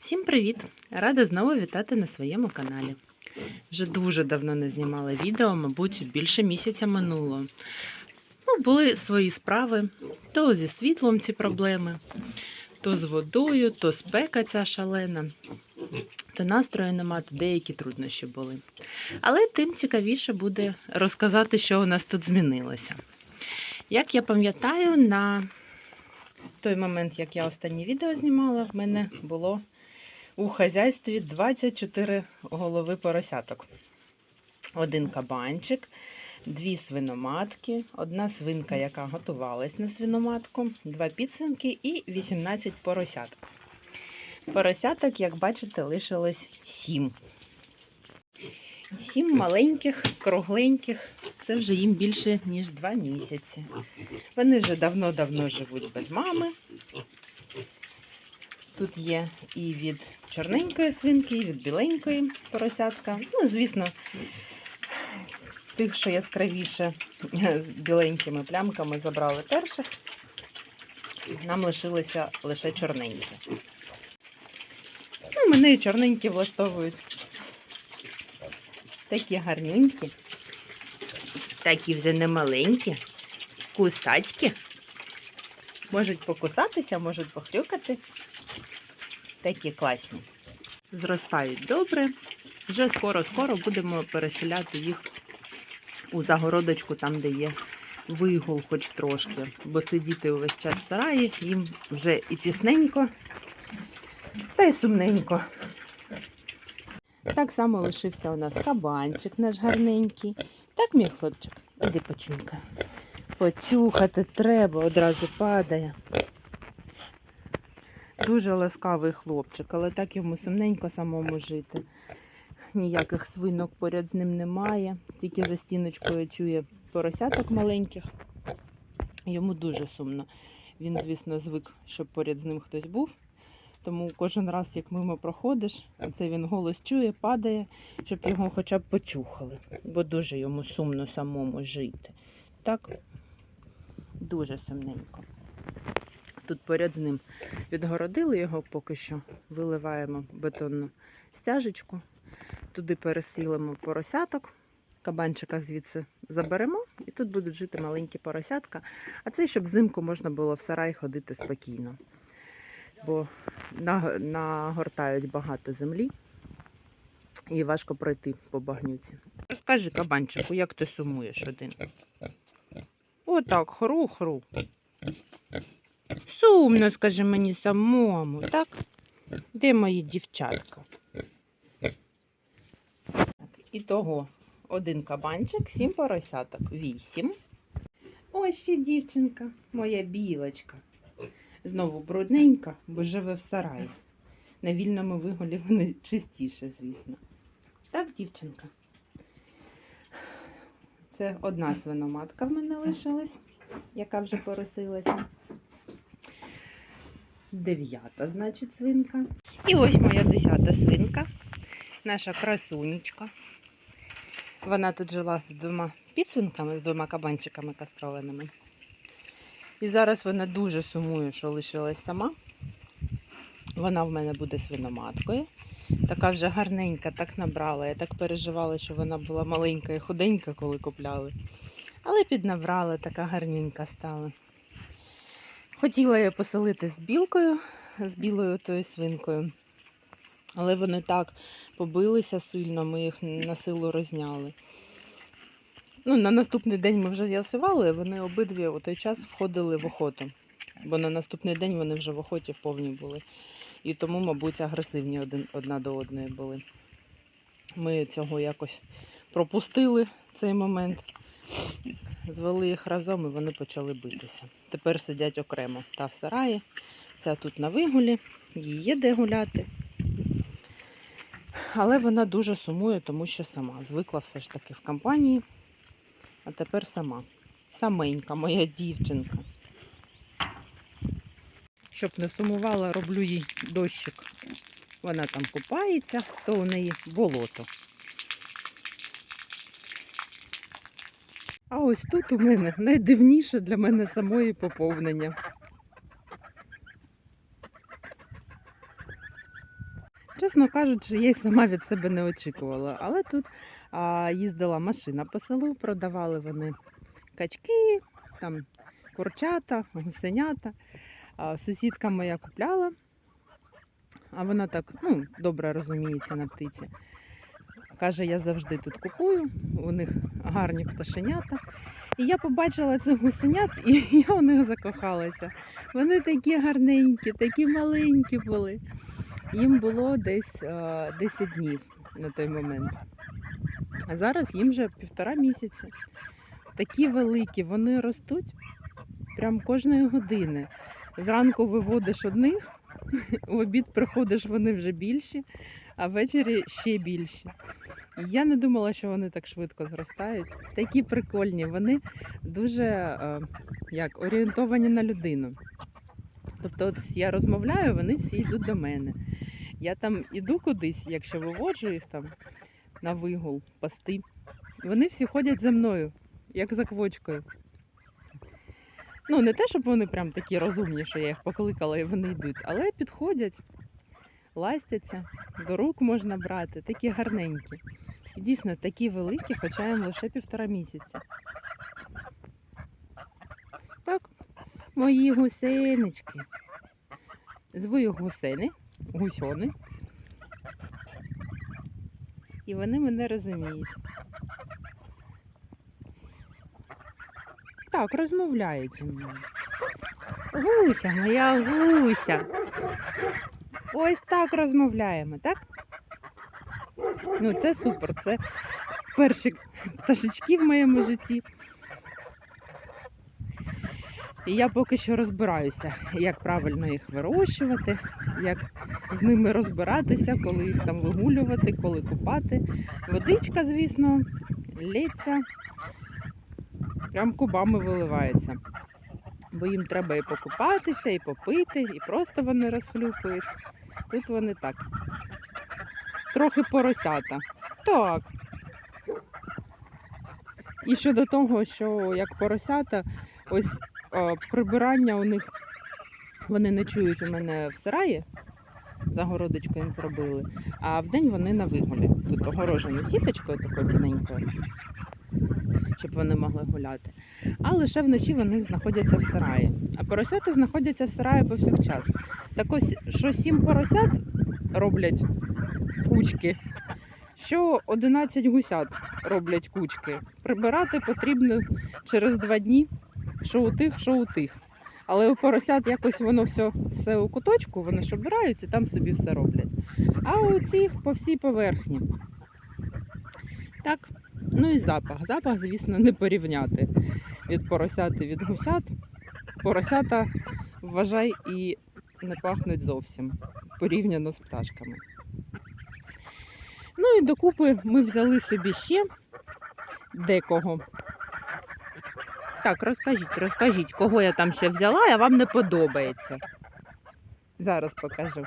Всім привіт! Рада знову вітати на своєму каналі. Вже дуже давно не знімала відео, мабуть, більше місяця минуло. Ну, були свої справи, то зі світлом ці проблеми, то з водою, то спека ця шалена, то настрою нема, то деякі труднощі були. Але тим цікавіше буде розказати, що у нас тут змінилося. Як я пам'ятаю, на той момент, як я останнє відео знімала, в мене було у хазяйстві 24 голови поросяток. Один кабанчик, дві свиноматки, одна свинка, яка готувалась на свиноматку, два підсвинки і 18 поросяток. Поросяток, як бачите, лишилось 7. Сім маленьких, кругленьких. Це вже їм більше, ніж 2 місяці. Вони вже давно-давно живуть без мами. Тут є і від чорненької свинки, і від біленької поросятка. Ну, звісно, тих, що яскравіше з біленькими плямками забрали перших. Нам лишилися лише чорненькі. Ну, мене і чорненькі влаштовують. Такі гарненькі. Такі вже не маленькі, кусацькі. Можуть покусатися, можуть похрюкати. Такі класні. Зростають добре. Вже скоро-скоро будемо переселяти їх у загородочку, там, де є вигул хоч трошки. Бо сидіти увесь час в сараї, їм вже і тісненько, та й сумненько. Так само лишився у нас кабанчик наш гарненький. Так, мій хлопчик, іди почунька. Почухати треба, одразу падає. Дуже ласкавий хлопчик, але так йому сумненько самому жити. Ніяких свинок поряд з ним немає, тільки за стіночкою чує поросяток маленьких. Йому дуже сумно. Він, звісно, звик, щоб поряд з ним хтось був. Тому кожен раз, як мимо проходиш, це він голос чує, падає, щоб його хоча б почухали, бо дуже йому сумно самому жити. Так, дуже сумненько. Тут поряд з ним відгородили його поки що, виливаємо бетонну стяжечку, туди пересілимо поросяток, кабанчика звідси заберемо, і тут будуть жити маленькі поросятка, а це щоб взимку можна було в сарай ходити спокійно. Бо нагортають багато землі і важко пройти по багнюці. Скажи, кабанчику, як ти сумуєш один? Отак, хру-хру. Сумно, скажи мені самому, так? Де мої дівчатка? І того один кабанчик, сім поросяток, вісім. Ось ще дівчинка, моя білочка. Знову брудненька, бо живе в сараї. На вільному виголі вони чистіше, звісно. Так, дівчинка. Це одна свиноматка в мене лишилась, яка вже поросилася. Дев'ята, значить, свинка. І ось моя десята свинка, наша красунечка. Вона тут жила з двома підсвинками, з двома кабанчиками кастрованими. І зараз вона дуже сумує, що лишилась сама. Вона в мене буде свиноматкою. Така вже гарненька, так набрала. Я так переживала, що вона була маленька і худенька, коли купляли. Але піднабрала, така гарненька стала. Хотіла я поселити з білкою, з білою тою свинкою. Але вони так побилися сильно, ми їх на силу розняли. Ну, на наступний день ми вже з'ясували, вони обидві у той час входили в охоту. Бо на наступний день вони вже в охоті в повній були. І тому, мабуть, агресивні один, одна до одної були. Ми цього якось пропустили цей момент, звели їх разом і вони почали битися. Тепер сидять окремо та в сараї, ця тут на вигулі, їй є де гуляти. Але вона дуже сумує, тому що сама звикла все ж таки в компанії, а тепер сама. Саменька, моя дівчинка. Щоб не сумувала, роблю їй дощик. Вона там купається, то у неї болото. А ось тут у мене найдивніше для мене самої поповнення. Чесно кажучи, я й сама від себе не очікувала. Але тут а, їздила машина по селу, продавали вони качки, там курчата, гусенята. А, сусідка моя купляла, а вона так ну, добре розуміється на птиці. Каже, я завжди тут купую, у них гарні пташенята. І я побачила цих гусенят, і я у них закохалася. Вони такі гарненькі, такі маленькі були. Їм було десь е, 10 днів на той момент. А зараз їм вже півтора місяці. Такі великі, вони ростуть прям кожної години. Зранку виводиш одних, в обід приходиш, вони вже більші, а ввечері ще більші. Я не думала, що вони так швидко зростають. Такі прикольні, вони дуже е, як, орієнтовані на людину. Тобто, от я розмовляю, вони всі йдуть до мене. Я там іду кудись, якщо виводжу їх там на вигул, пасти. Вони всі ходять за мною, як за квочкою. Ну, не те, щоб вони прям такі розумні, що я їх покликала і вони йдуть, але підходять, ластяться, до рук можна брати, такі гарненькі. І дійсно такі великі, хоча їм лише півтора місяця. Так, мої гусенички. Зву їх гусени, гусьони. І вони мене розуміють. Так, розмовляють зі мною. Гуся, моя гуся. Ось так розмовляємо, так? Ну, це супер. Це перші пташечки в моєму житті. І я поки що розбираюся, як правильно їх вирощувати, як з ними розбиратися, коли їх там вигулювати, коли купати. Водичка, звісно, лється, прям кубами виливається. Бо їм треба і покупатися, і попити, і просто вони розхлюпують. Тут вони так. Трохи поросята. Так. І щодо того, що як поросята, ось е, прибирання у них вони ночують у мене в сараї, загородочку їм зробили, а вдень вони на вигулі. Тут огорожені сіточкою такою тоненькою, щоб вони могли гуляти. А лише вночі вони знаходяться в сараї. А поросята знаходяться в сараї повсякчас. Так ось, що сім поросят роблять кучки, що 11 гусят роблять кучки. Прибирати потрібно через два дні, що у тих, що у тих. Але у поросят якось воно все, все у куточку, вони ж обираються, там собі все роблять. А у цих по всій поверхні. Так, ну і запах. Запах, звісно, не порівняти від поросят і від гусят. Поросята, вважай, і не пахнуть зовсім порівняно з пташками. Ну і докупи ми взяли собі ще декого. Так, розкажіть, розкажіть, кого я там ще взяла, а вам не подобається. Зараз покажу.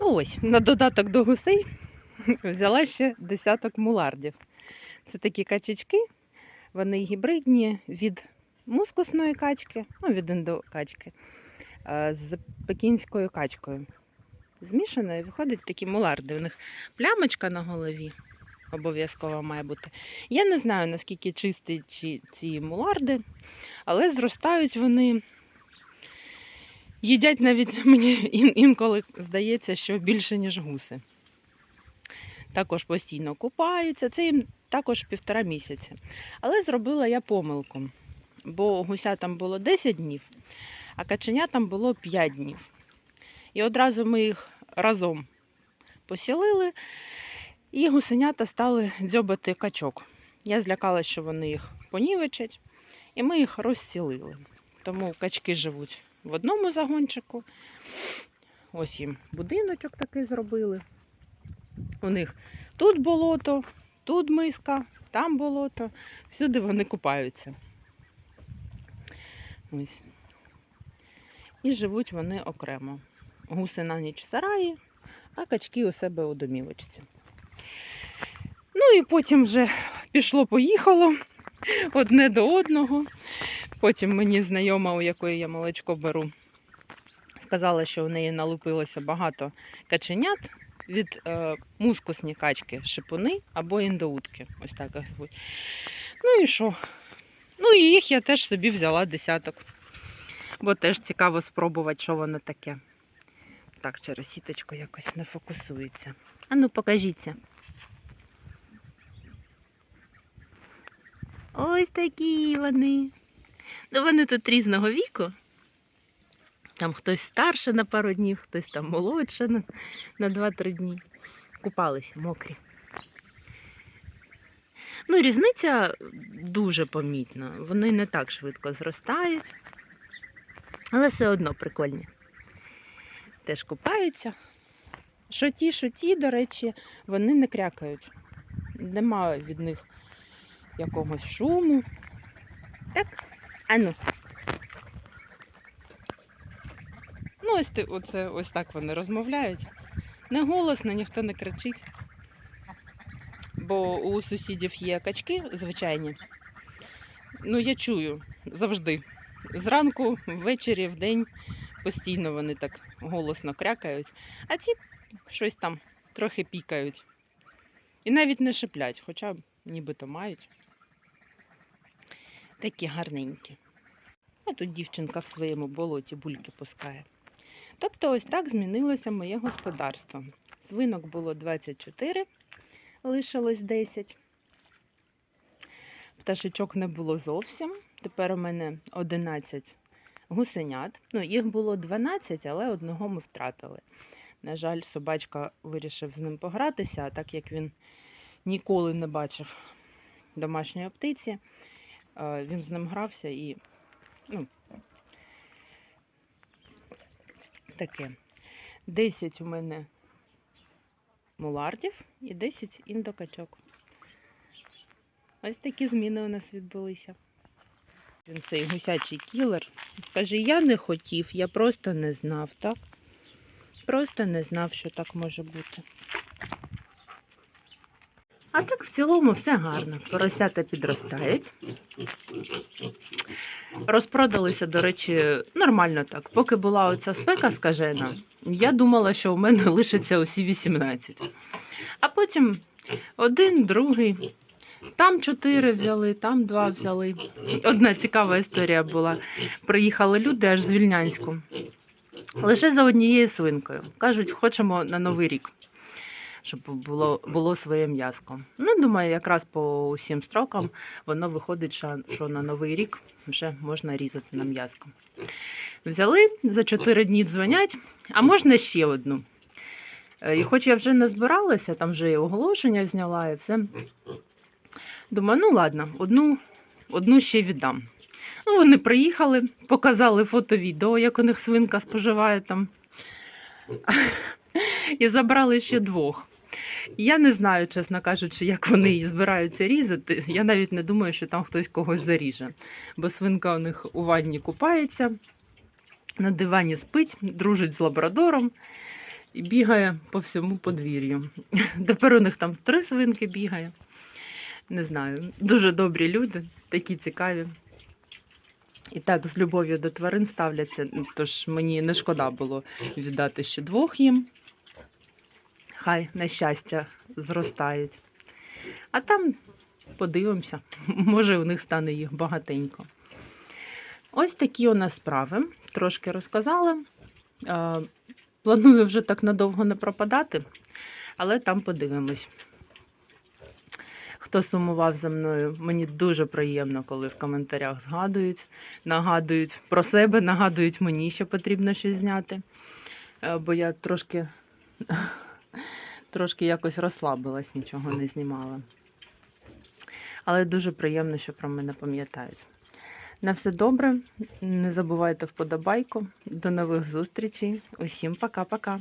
Ну Ось, на додаток до гусей взяла ще десяток мулардів. Це такі качечки, вони гібридні від мускусної качки, ну, від індокачки, з пекінською качкою. Змішано і виходять такі муларди. У них плямочка на голові обов'язково має бути. Я не знаю, наскільки чисті ці муларди, але зростають вони. Їдять навіть мені інколи здається, що більше, ніж гуси. Також постійно купаються. Це їм також півтора місяця. Але зробила я помилку, бо гусятам було 10 днів, а каченятам було 5 днів. І одразу ми їх разом посілили, і гусенята стали дзьобати качок. Я злякалася, що вони їх понівечать, і ми їх розсілили. Тому качки живуть в одному загончику. Ось їм будиночок такий зробили. У них тут болото, тут миска, там болото. Всюди вони купаються. Ось. І живуть вони окремо. Гуси на ніч в сараї, а качки у себе у домівочці. Ну і потім вже пішло-поїхало одне до одного. Потім мені знайома, у якої я молочко беру, сказала, що у неї налупилося багато каченят, від е, мускусні качки шипуни або індоутки. Ось так звуть. Ну і що? Ну і їх я теж собі взяла десяток. Бо теж цікаво спробувати, що воно таке. Так, через сіточку якось не фокусується. А ну покажіться. Ось такі вони. Ну, вони тут різного віку. Там хтось старше на пару днів, хтось там молодше на, на 2-3 дні. Купалися мокрі. Ну, різниця дуже помітна. Вони не так швидко зростають, але все одно прикольні. Теж купаються. Що ті, що ті, до речі, вони не крякають. Немає від них якогось шуму. Так, ану. Ось, оце, ось так вони розмовляють. Не голосно, ніхто не кричить. Бо у сусідів є качки звичайні. Ну, я чую завжди. Зранку, ввечері, вдень постійно вони так голосно крякають, а ці щось там трохи пікають. І навіть не шиплять, хоча нібито мають. Такі гарненькі. А тут дівчинка в своєму болоті бульки пускає. Тобто ось так змінилося моє господарство. Свинок було 24, лишилось 10. Пташечок не було зовсім. Тепер у мене 11 гусенят. Ну, їх було 12, але одного ми втратили. На жаль, собачка вирішив з ним погратися, а так як він ніколи не бачив домашньої птиці, е, він з ним грався і ну, таке. 10 у мене мулардів і 10 індокачок. Ось такі зміни у нас відбулися. Він цей гусячий кілер. Скажи, я не хотів, я просто не знав, так? Просто не знав, що так може бути. А так в цілому все гарно. Поросята підростають. Розпродалися, до речі, нормально так. Поки була оця спека скажена, я думала, що у мене лишиться усі 18. А потім один, другий. Там чотири взяли, там два взяли. Одна цікава історія була. Приїхали люди аж з Вільнянську. Лише за однією свинкою. Кажуть, хочемо на Новий рік, щоб було, було своє м'яско. Ну, думаю, якраз по усім строкам воно виходить, що- на Новий рік вже можна різати на м'яско. Взяли, за 4 дні дзвонять, а можна ще одну. Е, І хоч я вже не збиралася, там вже і оголошення зняла і все. Думаю, ну ладно, одну, одну ще віддам. Ну, вони приїхали, показали фото-відео, як у них свинка споживає там. І забрали ще двох. Я не знаю, чесно кажучи, як вони її збираються різати. Я навіть не думаю, що там хтось когось заріже. Бо свинка у них у ванні купається, на дивані спить, дружить з лабрадором і бігає по всьому подвір'ю. Тепер у них там три свинки бігає. Не знаю, дуже добрі люди, такі цікаві. І так з любов'ю до тварин ставляться, тож мені не шкода було віддати ще двох їм. Хай на щастя зростають. А там подивимося, може у них стане їх багатенько. Ось такі у нас справи. Трошки розказала. Е, Планую вже так надовго не пропадати, але там подивимось. Хто сумував за мною, мені дуже приємно, коли в коментарях згадують, нагадують про себе, нагадують мені, що потрібно щось зняти. Е, Бо я трошки, трошки якось розслабилась, нічого не знімала. Але дуже приємно, що про мене пам'ятають. На все добре. Не забувайте вподобайку. До нових зустрічей. Усім пока-пока.